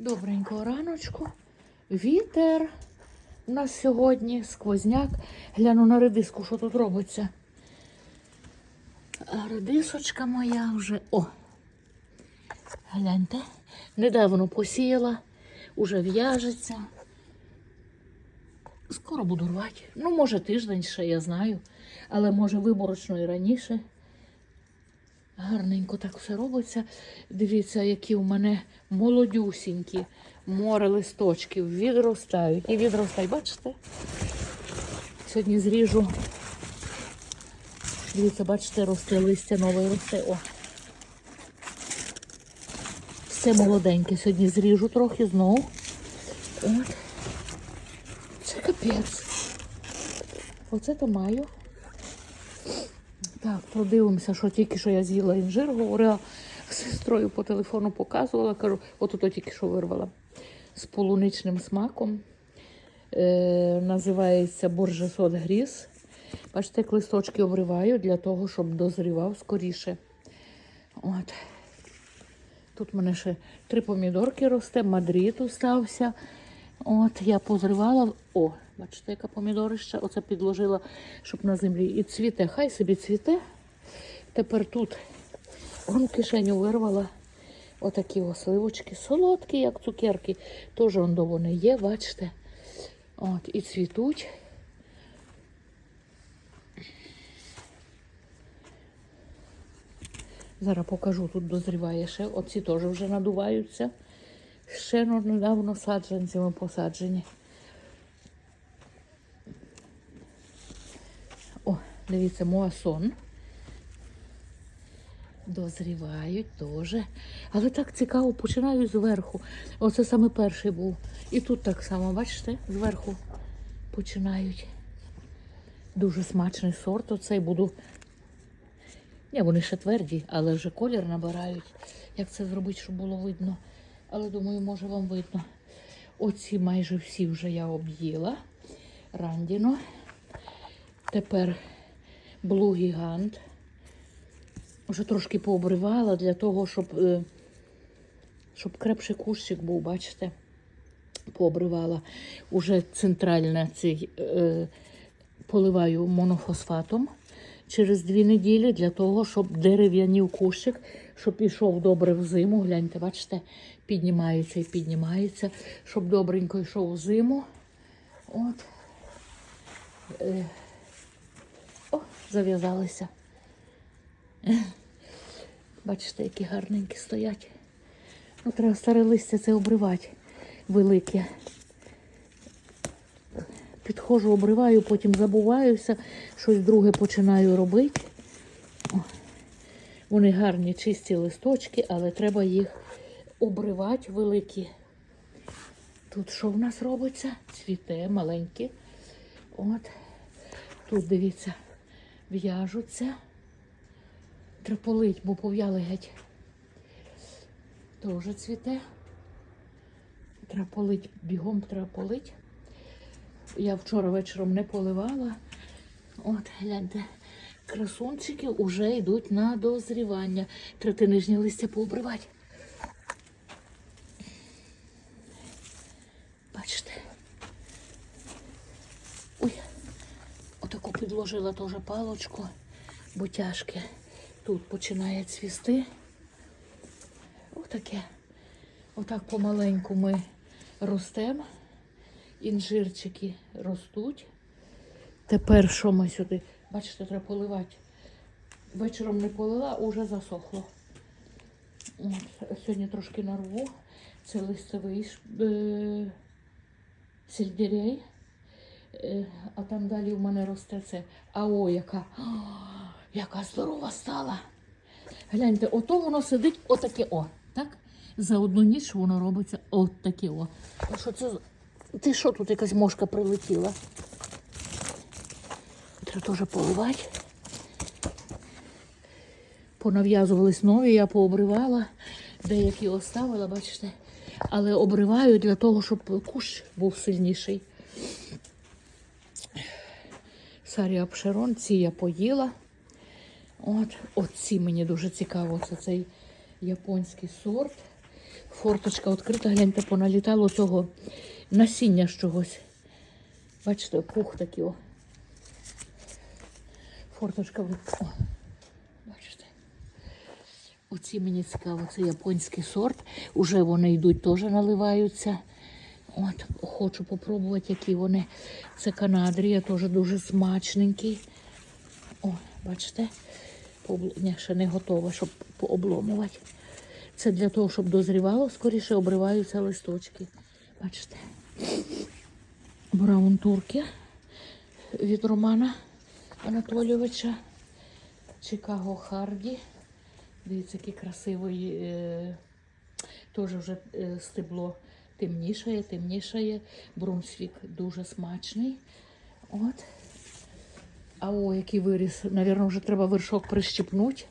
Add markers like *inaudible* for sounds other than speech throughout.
Добренького раночку. Вітер. У нас сьогодні сквозняк. Гляну на редиску, що тут робиться. Редисочка моя вже. О! Гляньте. Недавно посіяла, уже в'яжеться. Скоро буду рвати. Ну, може, тиждень ще, я знаю. Але може виборочно і раніше. Гарненько так все робиться. Дивіться, які у мене молодюсінькі море листочків відростають і відростають. Бачите? Сьогодні зріжу. Дивіться, бачите, росте листя нове росте. О. Все молоденьке. Сьогодні зріжу трохи знову. От. Це капець. Оце то маю. Так, подивимося, що тільки що я з'їла інжир, говорила з сестрою по телефону, показувала, кажу, от ото тільки що вирвала з полуничним смаком. Е, називається боржесот гріз. Бачите, як листочки обриваю для того, щоб дозрівав скоріше. От. Тут в мене ще три помідорки росте, мадрид остався. От, я позривала. О, бачите, яка помідорище. Оце підложила, щоб на землі. І цвіте. Хай собі цвіте. Тепер тут вон кишеню вирвала. Отакі о сливочки. Солодкі, як цукерки. Теж до вони є, бачите. От, і цвітуть. Зараз покажу, тут дозріває ще. Оці теж вже надуваються. Ще недавно саджанцями посаджені. О, дивіться, муасон. Дозрівають теж. Але так цікаво, починають зверху. Оце саме перший був. І тут так само, бачите, зверху починають. Дуже смачний сорт. Оцей буду. Ні, вони ще тверді, але вже колір набирають. Як це зробити, щоб було видно. Але думаю, може вам видно. Оці майже всі вже я об'їла. Рандіно. Тепер Блу Гігант. Вже трошки пообривала для того, щоб, е, щоб крепший кущик був, бачите? Пообривала. Уже центральна цей е, поливаю монофосфатом через дві неділі для того, щоб дерев'янів кущик, щоб пішов добре в зиму. Гляньте, бачите, піднімається і піднімається, щоб добренько йшов в зиму. От. Е. Зав'язалися. Бачите, які гарненькі стоять. Ну, треба старе листя це обривати велике. Підходжу, обриваю, потім забуваюся, щось друге починаю робити. О, Вони гарні, чисті листочки, але треба їх обривати великі. Тут що в нас робиться? Цвіте маленькі. От. Тут, дивіться, в'яжуться. Треба полить, бо пов'яли геть. Теж цвіте. Треба бігом треба. Я вчора вечором не поливала. От, гляньте, красунчики вже йдуть на дозрівання. Треба нижні листя пообривати. Бачите? Ой, отаку підложила теж палочку, бо тяжке. Тут починає цвісти. Отаке. Отак помаленьку ми ростемо. Інжирчики ростуть. Тепер що ми сюди? Бачите, треба поливати. Вечором не полила, уже засохло. Сьогодні трошки нарву. Це листовий е. Е, а там далі в мене росте це. А о, яка, О, яка здорова стала. Гляньте, ото воно сидить отаке о. Так? За одну ніч воно робиться от таке о. А що це? Ти що тут якась мошка прилетіла? Треба теж поливати. Понав'язувались нові, я пообривала, деякі оставила, бачите. Але обриваю для того, щоб кущ був сильніший. Сарі Апшерон, ці я поїла. От, оці мені дуже цікаво. Це цей японський сорт. Форточка відкрита, гляньте, поналітало цього насіння чогось. Бачите, пух такий. О. Форточка. О. Бачите. Оці мені цікаво, це японський сорт. Уже вони йдуть, теж наливаються. От, хочу попробувати, які вони. Це канадрія, теж дуже смачненький. О, бачите, Ні, ще не готова, щоб пообломувати. Це для того, щоб дозрівало, скоріше обриваються листочки. Бачите. Браун турки від Романа Анатолійовича. Чикаго Харді. Дивіться, який красивий. Е, теж вже е, стебло темнішає, темнішає. Брунсвік дуже смачний. От. А о, який виріс. Навірно, вже треба вершок прищепнути.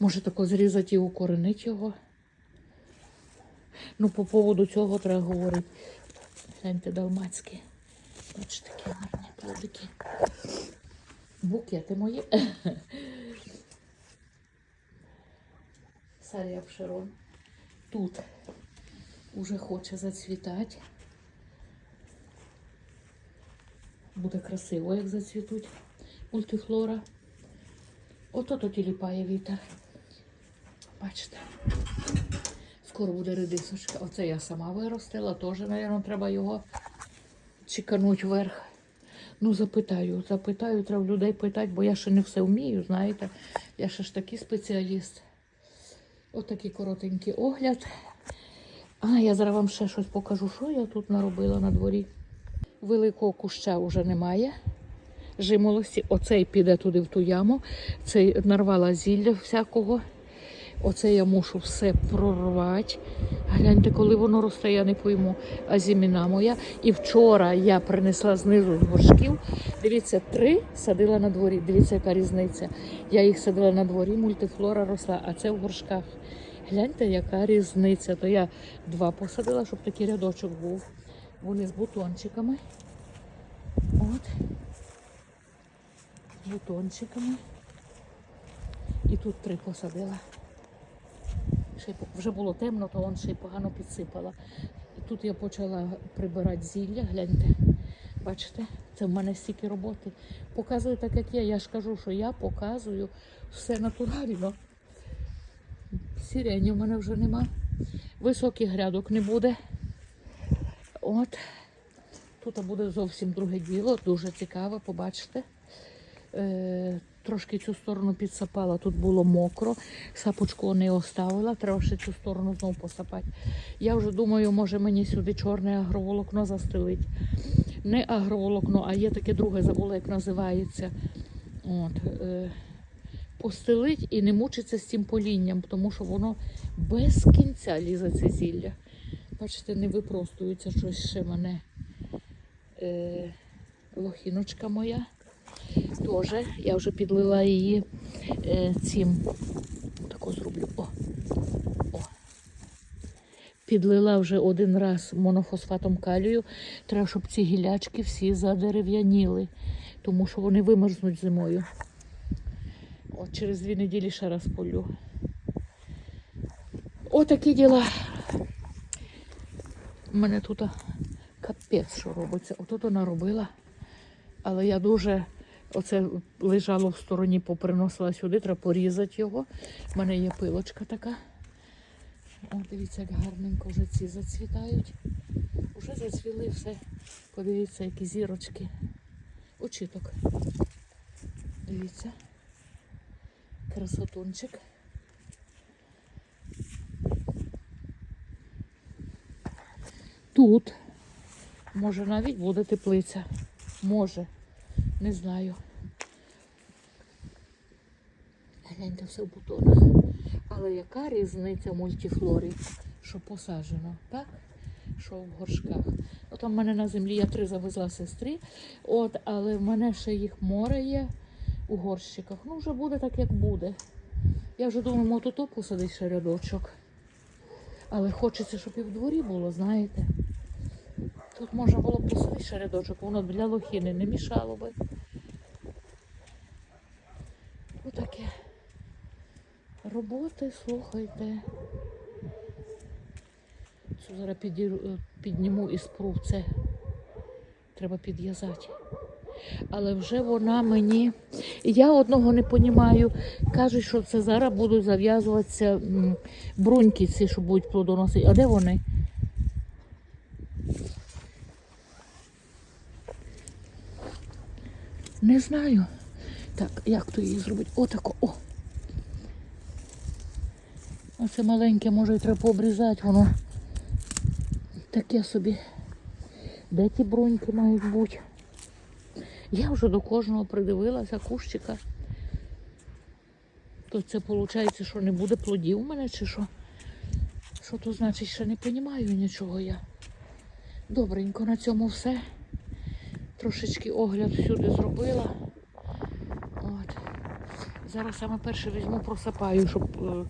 Може тако зрізати і укоренити його. Ну, по поводу цього треба говорити. Гляньте, далмацькі. Бачите, такі гарні плодики. Букети мої. Сарія Пшерон. Тут уже хоче зацвітати. Буде красиво, як зацвітуть мультифлора. Ото то тіліпає вітер. Бачите. Скоро буде редисочка. Оце я сама виростила, теж, мабуть, треба його чекануть вверх. Ну, запитаю, запитаю, треба людей питати, бо я ще не все вмію, знаєте. Я ще ж такий спеціаліст. Отакий коротенький огляд. А, я зараз вам ще щось покажу, що я тут наробила на дворі. Великого куща вже немає. Жимолості. Оцей піде туди в ту яму. Цей нарвала зілля всякого. Оце я мушу все прорвати. Гляньте, коли воно росте, я не пойму. А зіміна моя. І вчора я принесла знизу з горшків. Дивіться, три садила на дворі. Дивіться, яка різниця. Я їх садила на дворі, мультифлора росла, а це в горшках. Гляньте, яка різниця. То я два посадила, щоб такий рядочок був. Вони з бутончиками. От. З бутончиками. І тут три посадила. Ще вже було темно, то он ще й погано підсипала. І тут я почала прибирати зілля, гляньте. Бачите, це в мене стільки роботи. Показую так, як є. Я ж кажу, що я показую все натурально. Сірені в мене вже нема. Високих грядок не буде. От. Тут буде зовсім друге діло, дуже цікаве, побачите. Е, трошки цю сторону підсапала, тут було мокро, сапочку не оставила, треба ще цю сторону знову посапати. Я вже думаю, може мені сюди чорне агроволокно застелить. Не агроволокно, а є таке друге, забула, як називається. От, е, постелить і не мучиться з цим полінням, тому що воно без кінця лізе це зілля. Бачите, не випростується щось ще мене. Е, лохіночка моя. Теж я вже підлила її е, цим. Тако зроблю. О. О. Підлила вже один раз монофосфатом калію. Треба, щоб ці гілячки всі задерев'яніли, тому що вони вимерзнуть зимою. От через дві неділі ще раз полю. Отакі діла. У мене тут капець, що робиться. Отут вона робила. Але я дуже оце лежало в стороні, поприносила сюди, треба порізати його. У мене є пилочка така. О, дивіться, як гарненько вже ці зацвітають. Уже зацвіли все. Подивіться, які зірочки. Очіток. Дивіться. Красотунчик. Тут може навіть буде теплиця. Може. Не знаю. Гляньте все в бутонах. Але яка різниця мультифлорі, що посаджено, так? Що в горшках. От там в мене на землі я три завезла сестри, от, але в мене ще їх море є у горщиках. Ну, вже буде так, як буде. Я вже думаю, тут посадить ще рядочок. Але хочеться, щоб і в дворі було, знаєте. Тут можна було б посадити ще рядочок, воно для лохини не мішало би. Отаке. Роботи, слухайте. Зараз підніму і спру це. Треба підв'язати. Але вже вона мені. Я одного не понімаю. Кажуть, що це зараз будуть зав'язуватися бруньки ці, що будуть плодоносити. А де вони? Не знаю. Так, як то її зробити? Отако. О. Оце маленьке, може, і треба пообрізати, воно таке собі. Де ті бруньки мають бути? Я вже до кожного придивилася кущика. То це виходить, що не буде плодів у мене чи що? Що то значить, ще не розумію нічого я. Добренько, на цьому все. Трошечки огляд всюди зробила. От. Зараз саме перше візьму, просапаю, щоб е,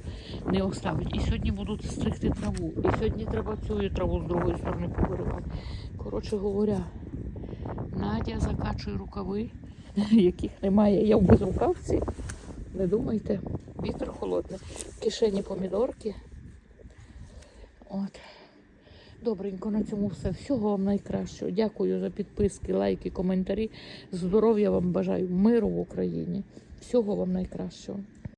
не оставити. І сьогодні будуть стригти траву. І сьогодні треба цю траву з другої сторони повиривати. Коротше говоря, Надя закачує рукави, *laughs* яких немає. Я в безрукавці. Не думайте, вітер холодний. Кишені помідорки. От. Добренько, на цьому все. Всього вам найкращого. Дякую за підписки, лайки, коментарі. Здоров'я вам бажаю, миру в Україні. Всього вам найкращого.